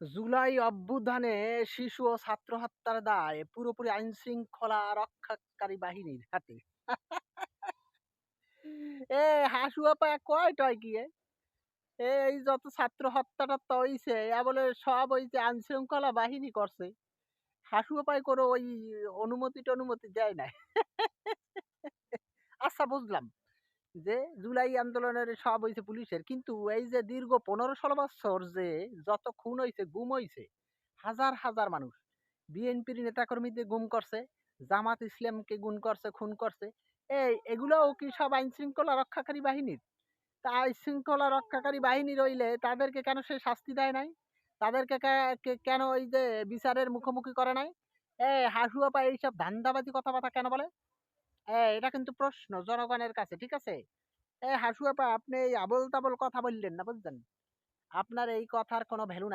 জুলাই অভ্যুত্থানে শিশু ও ছাত্র হত্যার দায় পুরোপুরি আইন শৃঙ্খলা রক্ষাকারী বাহিনীর হাতে। এ, হাসু আপা কয় টয় কি এ? এই যত ছাত্র হত্যা টত্যা হইছে বলে সব ওই যে আইন শৃঙ্খলা বাহিনী করছে। হাসু আপায় কোনো ওই অনুমতি টনুমতি দেয় নাই। আচ্ছা বুঝলাম। যে জুলাই আন্দোলনের সব হয়েছে পুলিশের, কিন্তু এই যে দীর্ঘ পনেরো ষোলো বছর যে যত খুন হয়েছে গুম হয়েছে হাজার হাজার মানুষ। বিএনপির নেতাকর্মীদের গুম করছে, জামাত ইসলামকে গুম করছে, খুন করছে। এই এগুলোও কি সব আইন শৃঙ্খলা রক্ষাকারী বাহিনীর? তা আইন শৃঙ্খলা রক্ষাকারী বাহিনী রইলে তাদেরকে কেন সে শাস্তি দেয় নাই? তাদেরকে কেন ওই যে বিচারের মুখোমুখি করে নাই? এ হাসুয়াপা এইসব ধান্দাবাজি কথাবার্তা কেন বলে? এ এটা কিন্তু প্রশ্ন জনগণের কাছে, ঠিক আছে? এ আপা আপনি এই আবল তাবল কথা বললেন না, বুঝলেন? আপনার এই কথার কোনো ভ্যালু নাই।